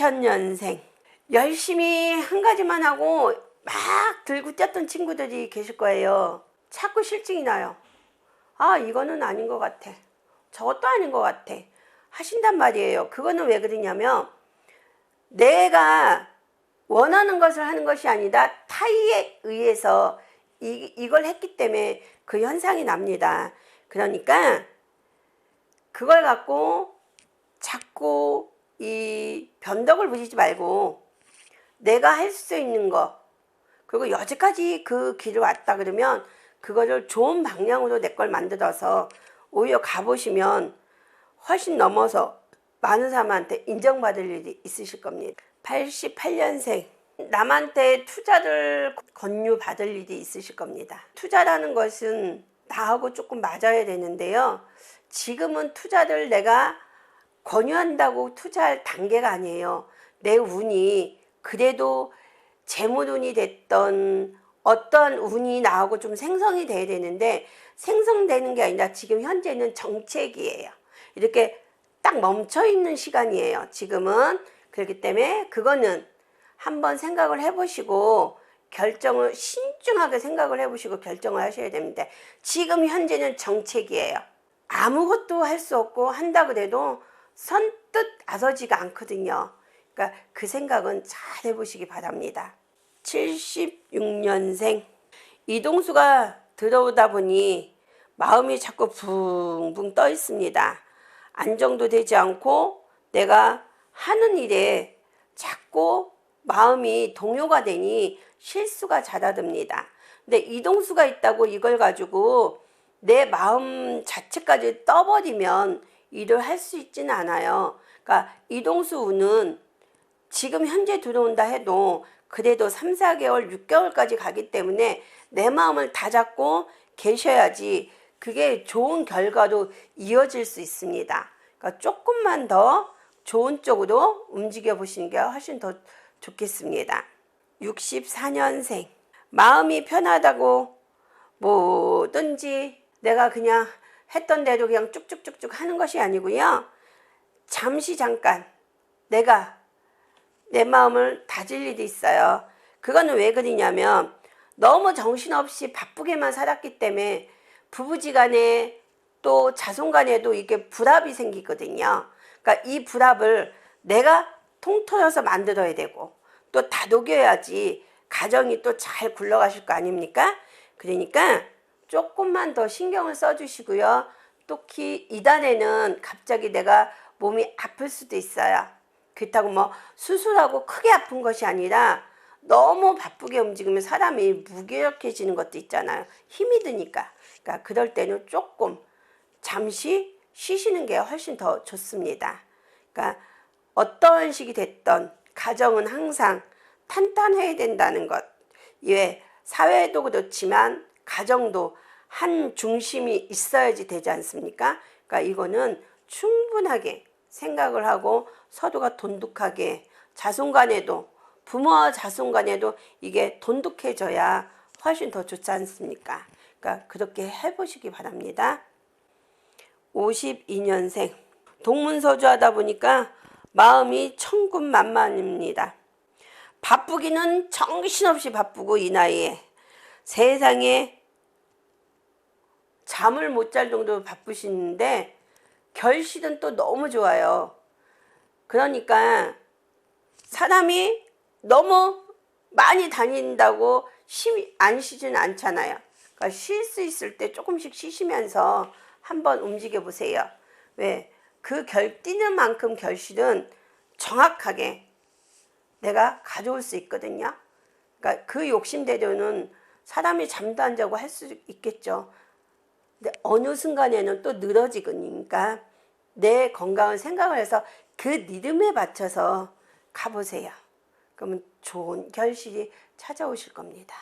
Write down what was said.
2000년생 열심히 한 가지만 하고 막 들고 뛰었던 친구들이 계실 거예요. 자꾸 실증이 나요. 아, 이거는 아닌 것 같아. 저것도 아닌 것 같아. 하신단 말이에요. 그거는 왜 그러냐면 내가 원하는 것을 하는 것이 아니다. 타의에 의해서 이, 이걸 했기 때문에 그 현상이 납니다. 그러니까 그걸 갖고 자꾸 이 변덕을 부리지 말고 내가 할 수 있는 거 그리고 여지까지 그 길을 왔다 그러면 그거를 좋은 방향으로 내 걸 만들어서 오히려 가보시면 훨씬 넘어서 많은 사람한테 인정받을 일이 있으실 겁니다. 88년생 남한테 투자를 권유받을 일이 있으실 겁니다. 투자라는 것은 나하고 조금 맞아야 되는데요. 지금은 투자를 내가 권유한다고 투자할 단계가 아니에요. 내 운이 그래도 재물운이 됐던 어떤 운이 나하고 좀 생성이 돼야 되는데 생성되는 게 아니라 지금 현재는 정책이에요. 이렇게 딱 멈춰 있는 시간이에요. 지금은 그렇기 때문에 그거는 한번 생각을 해보시고 결정을 신중하게 생각을 해보시고 결정을 하셔야 됩니다. 지금 현재는 정책이에요. 아무것도 할 수 없고 한다 그래도 선뜻 나서지가 않거든요. 그러니까 그 생각은 잘 해보시기 바랍니다. 76년생 이동수가 들어오다 보니 마음이 자꾸 붕붕 떠 있습니다. 안정도 되지 않고 내가 하는 일에 자꾸 마음이 동요가 되니 실수가 잦아듭니다. 근데 이동수가 있다고 이걸 가지고 내 마음 자체까지 떠버리면 일을 할수 있지는 않아요. 그러니까 이동수 운은 지금 현재 들어온다 해도 그래도 3, 4개월, 6개월까지 가기 때문에 내 마음을 다 잡고 계셔야지 그게 좋은 결과로 이어질 수 있습니다. 그러니까 조금만 더 좋은 쪽으로 움직여 보시는 게 훨씬 더 좋겠습니다. 64년생. 마음이 편하다고 뭐든지 내가 그냥 했던 대로 그냥 쭉쭉쭉쭉 하는 것이 아니고요. 잠시 잠깐 내가 내 마음을 다질 일이 있어요. 그거는 왜 그러냐면 너무 정신없이 바쁘게만 살았기 때문에 부부지간에 또 자손간에도 이게 불합이 생기거든요. 그러니까 이 불합을 내가 통틀어서 만들어야 되고 또 다독여야지 가정이 또 잘 굴러가실 거 아닙니까? 그러니까 조금만 더 신경을 써주시고요. 특히 이단에는 갑자기 내가 몸이 아플 수도 있어요. 그렇다고 뭐 수술하고 크게 아픈 것이 아니라 너무 바쁘게 움직이면 사람이 무기력해지는 것도 있잖아요. 힘이 드니까. 그러니까 그럴 때는 조금 잠시 쉬시는 게 훨씬 더 좋습니다. 그러니까 어떤 식이 됐던 가정은 항상 탄탄해야 된다는 것. 예, 사회도 그렇지만 가정도 한 중심이 있어야지 되지 않습니까? 그러니까 이거는 충분하게 생각을 하고 서로가 돈독하게 자손 간에도 부모와 자손 간에도 이게 돈독해져야 훨씬 더 좋지 않습니까? 그러니까 그렇게 해보시기 바랍니다. 52년생 동문서주 하다 보니까 마음이 천군만만입니다. 바쁘기는 정신없이 바쁘고 이 나이에 세상에 잠을 못 잘 정도로 바쁘시는데 결실은 또 너무 좋아요. 그러니까 사람이 너무 많이 다닌다고 쉬, 안 쉬지는 않잖아요. 그러니까 쉴 수 있을 때 조금씩 쉬시면서 한번 움직여 보세요. 왜? 그 결, 뛰는 만큼 결실은 정확하게 내가 가져올 수 있거든요. 그러니까 그 욕심대로는 사람이 잠도 안 자고 할 수 있겠죠. 근데 어느 순간에는 또 늘어지니까 내 건강을 생각을 해서 그 리듬에 맞춰서 가보세요. 그러면 좋은 결실이 찾아오실 겁니다.